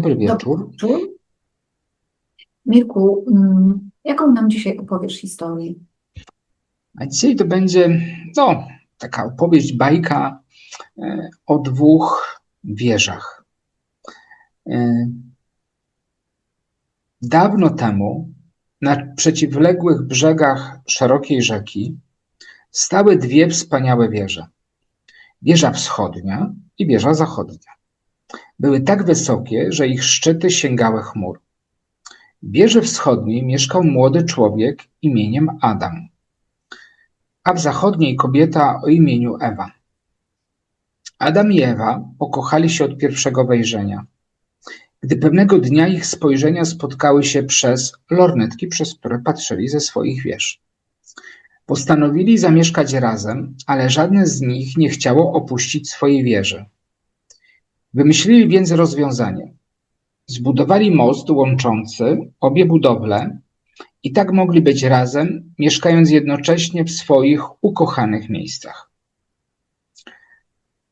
Dobry wieczór. wieczór. Mirku, mm, jaką nam dzisiaj opowiesz historię? A dzisiaj to będzie no, taka opowieść, bajka e, o dwóch wieżach. E, Dawno temu na przeciwległych brzegach szerokiej rzeki stały dwie wspaniałe wieże. Wieża wschodnia i wieża zachodnia. Były tak wysokie, że ich szczyty sięgały chmur. W wieży wschodniej mieszkał młody człowiek imieniem Adam, a w zachodniej kobieta o imieniu Ewa. Adam i Ewa pokochali się od pierwszego wejrzenia. Gdy pewnego dnia ich spojrzenia spotkały się przez lornetki, przez które patrzyli ze swoich wież. Postanowili zamieszkać razem, ale żadne z nich nie chciało opuścić swojej wieży. Wymyślili więc rozwiązanie. Zbudowali most łączący obie budowle i tak mogli być razem, mieszkając jednocześnie w swoich ukochanych miejscach.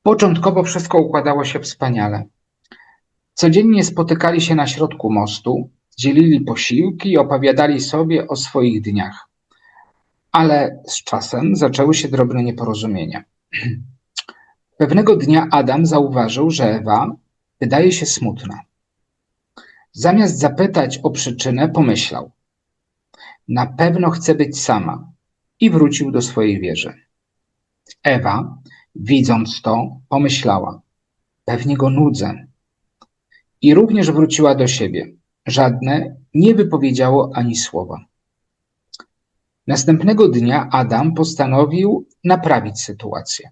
Początkowo wszystko układało się wspaniale. Codziennie spotykali się na środku mostu, dzielili posiłki i opowiadali sobie o swoich dniach. Ale z czasem zaczęły się drobne nieporozumienia. Pewnego dnia Adam zauważył, że Ewa wydaje się smutna. Zamiast zapytać o przyczynę, pomyślał: Na pewno chce być sama i wrócił do swojej wieży. Ewa, widząc to, pomyślała: Pewnie go nudzę. I również wróciła do siebie. Żadne nie wypowiedziało ani słowa. Następnego dnia Adam postanowił naprawić sytuację.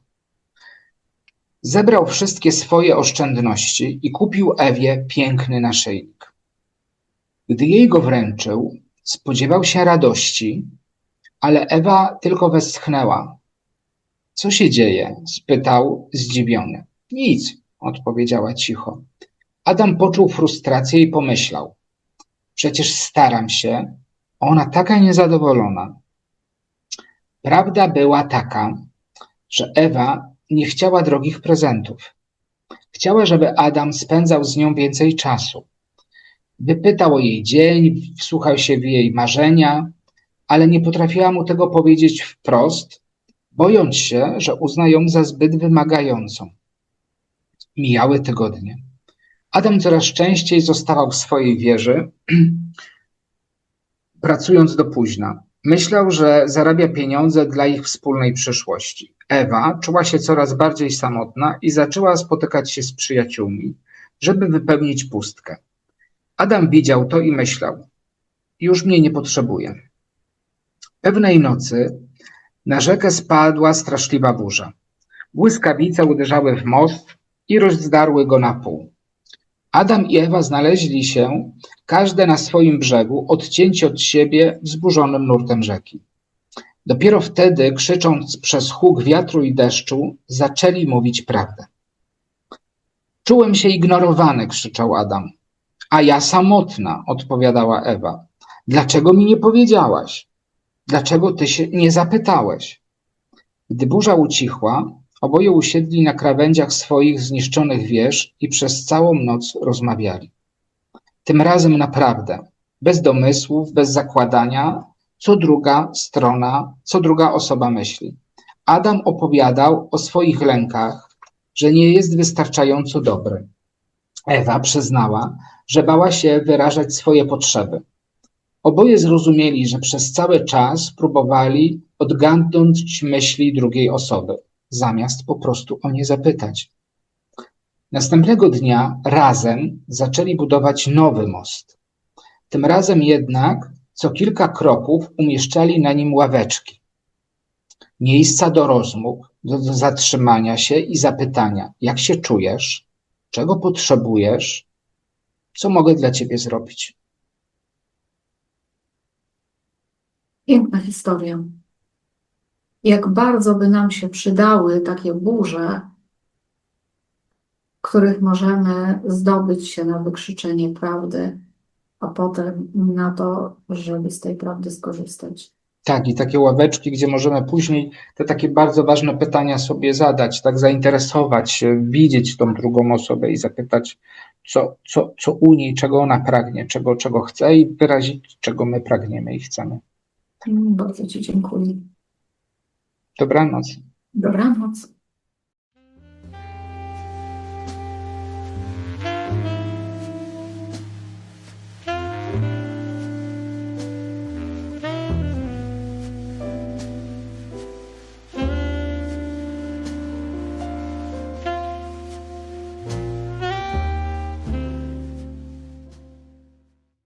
Zebrał wszystkie swoje oszczędności i kupił Ewie piękny naszyjnik. Gdy jej go wręczył, spodziewał się radości, ale Ewa tylko westchnęła. Co się dzieje? spytał zdziwiony. Nic, odpowiedziała cicho. Adam poczuł frustrację i pomyślał: Przecież staram się, ona taka niezadowolona. Prawda była taka, że Ewa nie chciała drogich prezentów. Chciała, żeby Adam spędzał z nią więcej czasu. Wypytał o jej dzień, wsłuchał się w jej marzenia, ale nie potrafiła mu tego powiedzieć wprost, bojąc się, że uzna ją za zbyt wymagającą. Mijały tygodnie. Adam coraz częściej zostawał w swojej wieży, pracując do późna. Myślał, że zarabia pieniądze dla ich wspólnej przyszłości. Ewa czuła się coraz bardziej samotna i zaczęła spotykać się z przyjaciółmi, żeby wypełnić pustkę. Adam widział to i myślał: Już mnie nie potrzebuje. Pewnej nocy na rzekę spadła straszliwa burza. Błyskawice uderzały w most i rozdarły go na pół. Adam i Ewa znaleźli się, każde na swoim brzegu, odcięci od siebie wzburzonym nurtem rzeki. Dopiero wtedy, krzycząc przez huk wiatru i deszczu, zaczęli mówić prawdę. Czułem się ignorowany, krzyczał Adam. A ja samotna, odpowiadała Ewa. Dlaczego mi nie powiedziałaś? Dlaczego ty się nie zapytałeś? Gdy burza ucichła, oboje usiedli na krawędziach swoich zniszczonych wież i przez całą noc rozmawiali. Tym razem naprawdę, bez domysłów, bez zakładania, co druga strona, co druga osoba myśli. Adam opowiadał o swoich lękach, że nie jest wystarczająco dobry. Ewa przyznała, że bała się wyrażać swoje potrzeby. Oboje zrozumieli, że przez cały czas próbowali odgadnąć myśli drugiej osoby, zamiast po prostu o nie zapytać. Następnego dnia razem zaczęli budować nowy most. Tym razem jednak co kilka kroków umieszczali na nim ławeczki. Miejsca do rozmów, do, do zatrzymania się i zapytania: Jak się czujesz? Czego potrzebujesz? Co mogę dla ciebie zrobić? Piękna historia. Jak bardzo by nam się przydały takie burze, których możemy zdobyć się na wykrzyczenie prawdy, a potem na to, żeby z tej prawdy skorzystać. Tak, i takie ławeczki, gdzie możemy później te takie bardzo ważne pytania sobie zadać, tak zainteresować się, widzieć tą drugą osobę i zapytać, co, co, co u niej, czego ona pragnie, czego, czego chce i wyrazić, czego my pragniemy i chcemy. Bardzo Ci dziękuję. Dobranoc. Dobranoc.